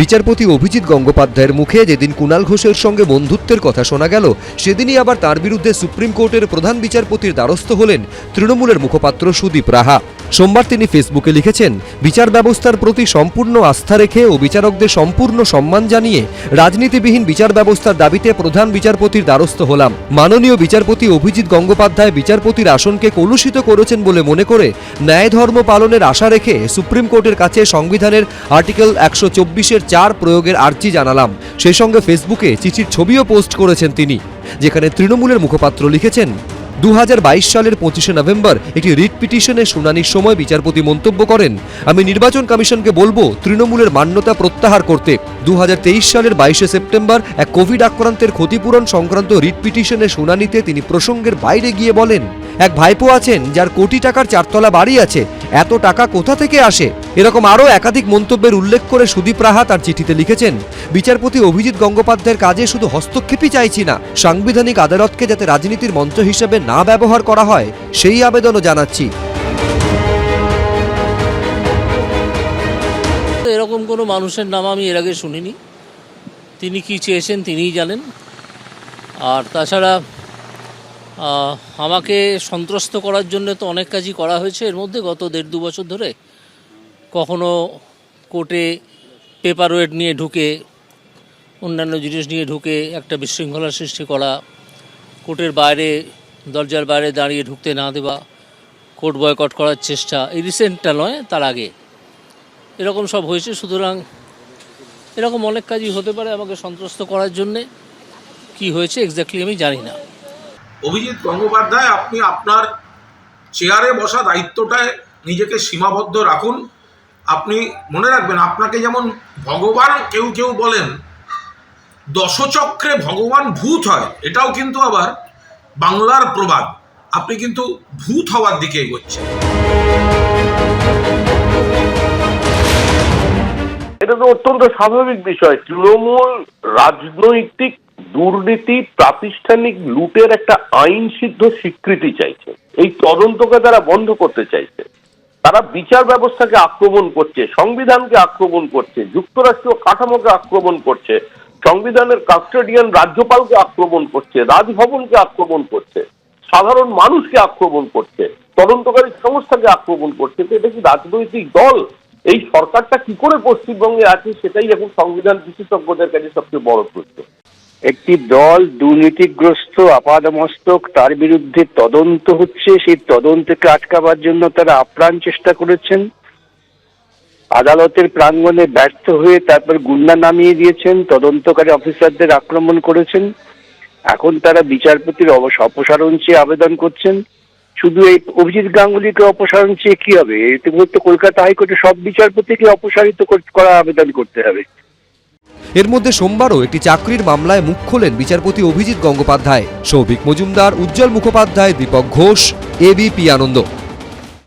বিচারপতি অভিজিৎ গঙ্গোপাধ্যায়ের মুখে যেদিন কুণাল ঘোষের সঙ্গে বন্ধুত্বের কথা শোনা গেল, সেদিনই আবার তার বিরুদ্ধে সুপ্রিম কোর্টের প্রধান বিচারপতির দ্বারস্থ হলেন তৃণমূলের মুখপাত্র সুদীপ রাহা। সোমবার তিনি ফেসবুকে লিখেছেন, বিচার ব্যবস্থার প্রতি সম্পূর্ণ আস্থা রেখে ও বিচারকদের সম্পূর্ণ সম্মান জানিয়ে রাজনীতিবিহীন বিচার ব্যবস্থার দাবিতে প্রধান বিচারপতির দ্বারস্থ হলাম। মাননীয় বিচারপতি অভিজিৎ গঙ্গোপাধ্যায় বিচারপতির আসনকে কলুষিত করেছেন বলে মনে করে ন্যায় ধর্ম পালনের আশা রেখে সুপ্রিম কোর্টের কাছে সংবিধানের আর্টিকেল একশো চব্বিশের চার প্রয়োগের আর্জি জানালাম। সেই সঙ্গে ফেসবুকে চিঠির ছবিও পোস্ট করেছেন তিনি, যেখানে তৃণমূলের মুখপাত্র লিখেছেন দু হাজার বাইশ সালের পঁচিশে নভেম্বর একটি রিট পিটিশনের শুনানির সময় বিচারপতি মন্তব্য করেন, আমি নির্বাচন কমিশনকে বলব তৃণমূলের মান্যতা প্রত্যাহার করতে। দু হাজার তেইশ সালের বাইশে সেপ্টেম্বর এক কোভিড আক্রান্তের ক্ষতিপূরণ সংক্রান্ত রিট পিটিশনের শুনানিতে তিনি প্রসঙ্গের বাইরে গিয়ে বলেন, এক ভাইপো আছেন যার কোটি টাকার চারতলা বাড়ি আছে, এত টাকা কোথা থেকে আসে? এরকম আরও একাধিক মন্তব্যের উল্লেখ করে সুদীপ রাহা তার চিঠিতে লিখেছেন, বিচারপতি অভিজিৎ গঙ্গোপাধ্যায়ের কাজে শুধু হস্তক্ষেপই চাইছি না, সাংবিধানিক আদালতকে যাতে রাজনীতির মঞ্চ হিসেবে না ব্যবহার করা হয়, সেই আবেদনও জানাচ্ছি। এরকম কোনো মানুষের নাম আমি এর আগে শুনিনি। তিনি কি চেয়েছেন তিনিই জানেন। আর তাছাড়া আমাকে সন্ত্রস্ত করার জন্য তো অনেক কাজই করা হয়েছে। এর মধ্যে গত দেড় দু বছর ধরে কখনো কোর্টে পেপার ওয়েট নিয়ে ঢুকে, অন্যান্য জিনিস নিয়ে ঢুকে একটা বিশৃঙ্খলা সৃষ্টি করা, কোর্টের বাইরে, দরজার বাইরে দাঁড়িয়ে ঢুকতে না দেওয়া, কোর্ট বয়কট করার চেষ্টা, এই রিসেন্টটা নয়, তার আগে। এরকম সব হয়েছে, সুতরাং এরকম অনেক কাজই হতে পারে আমাকে সন্ত্রস্ত করার জন্যে। কি হয়েছে এক্স্যাক্টলি আমি জানি না। অভিজিৎ গঙ্গোপাধ্যায়, আপনি আপনার চেয়ারে বসা দায়িত্বটায় নিজেকে সীমাবদ্ধ রাখুন। আপনি মনে রাখবেন, আপনাকে যেমন ভগবান কেউ কেউ বলেন, দশচক্রে ভগবান ভূত হয়, এটাও কিন্তু আবার বাংলার প্রবাদ। আপনি কিন্তু ভূত হওয়ার দিকে এগোচ্ছেন। এটা তো অত্যন্ত স্বাভাবিক বিষয়। তৃণমূল রাজনৈতিক দুর্নীতি, প্রাতিষ্ঠানিক লুটের একটা আইন সিদ্ধ স্বীকৃতি চাইছে। এই তদন্তকে তারা বন্ধ করতে চাইছে। তারা বিচার ব্যবস্থাকে আক্রমণ করছে, সংবিধানকে আক্রমণ করছে যুক্তরাষ্ট্রীয় কাঠামোকে আক্রমণ করছে, সংবিধানের কাস্টোডিয়ান রাজ্যপালকে আক্রমণ করছে, রাজভবনকে আক্রমণ করছে, সাধারণ মানুষকে আক্রমণ করছে, তদন্তকারী সংস্থাকে আক্রমণ করছে। তো এটা কি রাজনৈতিক দল? এই সরকারটা কি করে পশ্চিমবঙ্গে আছে সেটাই এখন সংবিধান বিশেষজ্ঞদের কাছে সবচেয়ে বড় প্রশ্ন। একটি দল দুর্নীতিগ্রস্ত, আপাদমস্তক, তার বিরুদ্ধে তদন্ত হচ্ছে, সেই তদন্তকে আটকাবার জন্য তারা আপ্রাণ চেষ্টা করেছেন। আদালতের প্রাঙ্গণে ব্যর্থ হয়ে তারপর গুন্ডা নামিয়ে দিয়েছেন, তদন্তকারী অফিসারদের আক্রমণ করেছেন। এখন তারা বিচারপতির অপসারণ চেয়ে আবেদন করছেন। শুধু এই অভিজিৎ গাঙ্গুলিকে অপসারণ চেয়ে কি হবে? ইতিমধ্যে কলকাতা হাইকোর্টে সব বিচারপতিকে অপসারিত কর- আবেদন করতে হবে। এর মধ্যে সোমবারও একটি চাকরির মামলায় মুখ খোলেন বিচারপতি অভিজিৎ গঙ্গোপাধ্যায়। সৌভিক মজুমদার, উজ্জ্বল মুখোপাধ্যায়, দীপক ঘোষ এবিপি আনন্দ।